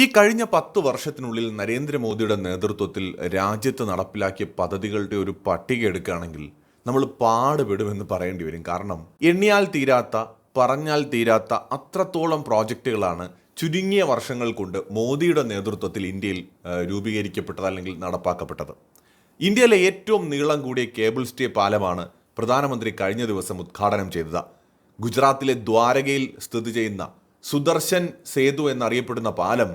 ഈ കഴിഞ്ഞ പത്ത് വർഷത്തിനുള്ളിൽ നരേന്ദ്രമോദിയുടെ നേതൃത്വത്തിൽ രാജ്യത്ത് നടപ്പിലാക്കിയ പദ്ധതികളുടെ ഒരു പട്ടിക എടുക്കുകയാണെങ്കിൽ നമ്മൾ പാടുപെടുമെന്ന് പറയേണ്ടി വരും. കാരണം എണ്ണിയാൽ തീരാത്ത പറഞ്ഞാൽ തീരാത്ത അത്രത്തോളം പ്രോജക്റ്റുകളാണ് ചുരുങ്ങിയ വർഷങ്ങൾ കൊണ്ട് മോദിയുടെ നേതൃത്വത്തിൽ ഇന്ത്യയിൽ രൂപീകരിക്കപ്പെട്ടത് അല്ലെങ്കിൽ നടപ്പാക്കപ്പെട്ടത്. ഇന്ത്യയിലെ ഏറ്റവും നീളം കൂടിയ കേബിൾ സ്റ്റേ പാലമാണ് പ്രധാനമന്ത്രി കഴിഞ്ഞ ദിവസം ഉദ്ഘാടനം ചെയ്തത്. ഗുജറാത്തിലെ ദ്വാരകയിൽ സ്ഥിതി ചെയ്യുന്ന സുദർശൻ സേതു എന്നറിയപ്പെടുന്ന പാലം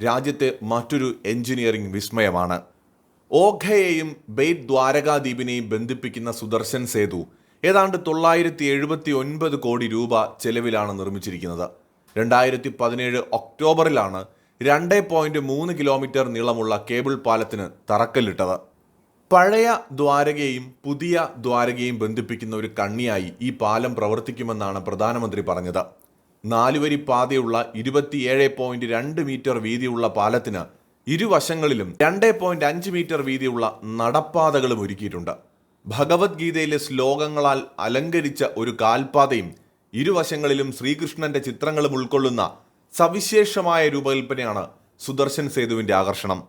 രാജ്യത്തെ മറ്റൊരു എഞ്ചിനീയറിംഗ് വിസ്മയമാണ്. ഓഖയെയും ബെയ്റ്റ് ദ്വാരകാദ്വീപിനെയും ബന്ധിപ്പിക്കുന്ന സുദർശൻ സേതു ഏതാണ്ട് തൊള്ളായിരത്തി എഴുപത്തി ഒൻപത് കോടി രൂപ ചെലവിലാണ് നിർമ്മിച്ചിരിക്കുന്നത്. രണ്ടായിരത്തി പതിനേഴ് ഒക്ടോബറിലാണ് രണ്ട് പോയിന്റ് മൂന്ന് കിലോമീറ്റർ നീളമുള്ള കേബിൾ പാലത്തിന് തറക്കല്ലിട്ടത്. പഴയ ദ്വാരകയും പുതിയ ദ്വാരകയും ബന്ധിപ്പിക്കുന്ന ഒരു കണ്ണിയായി ഈ പാലം പ്രവർത്തിക്കുമെന്നാണ് പ്രധാനമന്ത്രി പറഞ്ഞത്. നാലുവരി പാതയുള്ള ഇരുപത്തിയേഴ് പോയിന്റ് രണ്ട് മീറ്റർ വീതിയുള്ള പാലത്തിന് ഇരുവശങ്ങളിലും രണ്ട് പോയിന്റ് അഞ്ച് മീറ്റർ വീതിയുള്ള നടപ്പാതകളും ഒരുക്കിയിട്ടുണ്ട്. ഭഗവത്ഗീതയിലെ ശ്ലോകങ്ങളാൽ അലങ്കരിച്ച ഒരു കാൽപാതയും ഇരുവശങ്ങളിലും ശ്രീകൃഷ്ണന്റെ ചിത്രങ്ങളും ഉൾക്കൊള്ളുന്ന സവിശേഷമായ രൂപകൽപ്പനയാണ് സുദർശൻ സേതുവിന്റെ ആകർഷണം.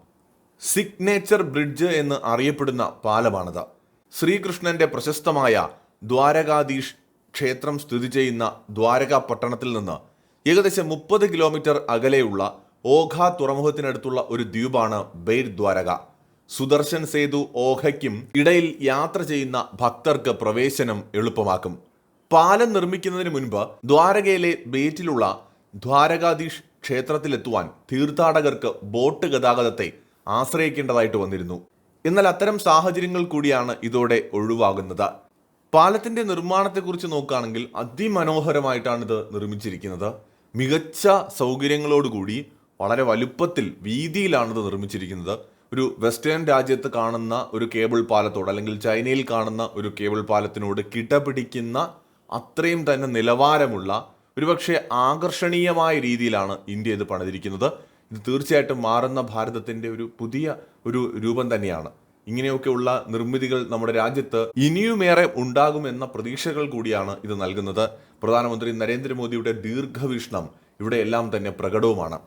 സിഗ്നേച്ചർ ബ്രിഡ്ജ് എന്ന് അറിയപ്പെടുന്ന പാലമാണിത്. ശ്രീകൃഷ്ണന്റെ പ്രശസ്തമായ ദ്വാരകാധീഷ് ക്ഷേത്രം സ്ഥിതി ചെയ്യുന്ന ദ്വാരക പട്ടണത്തിൽ നിന്ന് ഏകദേശം മുപ്പത് കിലോമീറ്റർ അകലെയുള്ള ഓഖ തുറമുഖത്തിനടുത്തുള്ള ഒരു ദ്വീപാണ് ബെയ്ർ ദ്വാരക. സുദർശൻ സേതു ഓഹയ്ക്കും ഇടയിൽ യാത്ര ചെയ്യുന്ന ഭക്തർക്ക് പ്രവേശനം എളുപ്പമാക്കും. പാലം നിർമ്മിക്കുന്നതിന് മുൻപ് ദ്വാരകയിലെ ബേറ്റിലുള്ള ദ്വാരകാധീഷ് ക്ഷേത്രത്തിലെത്തുവാൻ തീർത്ഥാടകർക്ക് ബോട്ട് ഗതാഗതത്തെ ആശ്രയിക്കേണ്ടതായിട്ട് വന്നിരുന്നു. എന്നാൽ അത്തരം സാഹചര്യങ്ങൾ കൂടിയാണ് ഇതോടെ ഒഴിവാകുന്നത്. പാലത്തിന്റെ നിർമ്മാണത്തെക്കുറിച്ച് നോക്കുകയാണെങ്കിൽ അതിമനോഹരമായിട്ടാണ് ഇത് നിർമ്മിച്ചിരിക്കുന്നത്. മികച്ച സൗകര്യങ്ങളോടുകൂടി വളരെ വലുപ്പത്തിൽ വീതിയിലാണ് ഇത് നിർമ്മിച്ചിരിക്കുന്നത്. ഒരു വെസ്റ്റേൺ രാജ്യത്ത് കാണുന്ന ഒരു കേബിൾ പാലത്തോട് അല്ലെങ്കിൽ ചൈനയിൽ കാണുന്ന ഒരു കേബിൾ പാലത്തിനോട് കിടപിടിക്കുന്ന അത്രയും തന്നെ നിലവാരമുള്ള ഒരുപക്ഷെ ആകർഷണീയമായ രീതിയിലാണ് ഇന്ത്യ ഇത് പണിതിരിക്കുന്നത്. ഇത് തീർച്ചയായിട്ടും മാറുന്ന ഭാരതത്തിന്റെ ഒരു പുതിയ ഒരു രൂപം തന്നെയാണ്. ഇങ്ങനെയൊക്കെയുള്ള നിർമ്മിതികൾ നമ്മുടെ രാജ്യത്ത് ഇനിയുമേറെ ഉണ്ടാകുമെന്ന പ്രതീക്ഷകൾ കൂടിയാണ് ഇത് നൽകുന്നത്. പ്രധാനമന്ത്രി നരേന്ദ്രമോദിയുടെ ദീർഘവീക്ഷണം ഇവിടെയെല്ലാം തന്നെ പ്രകടവുമാണ്.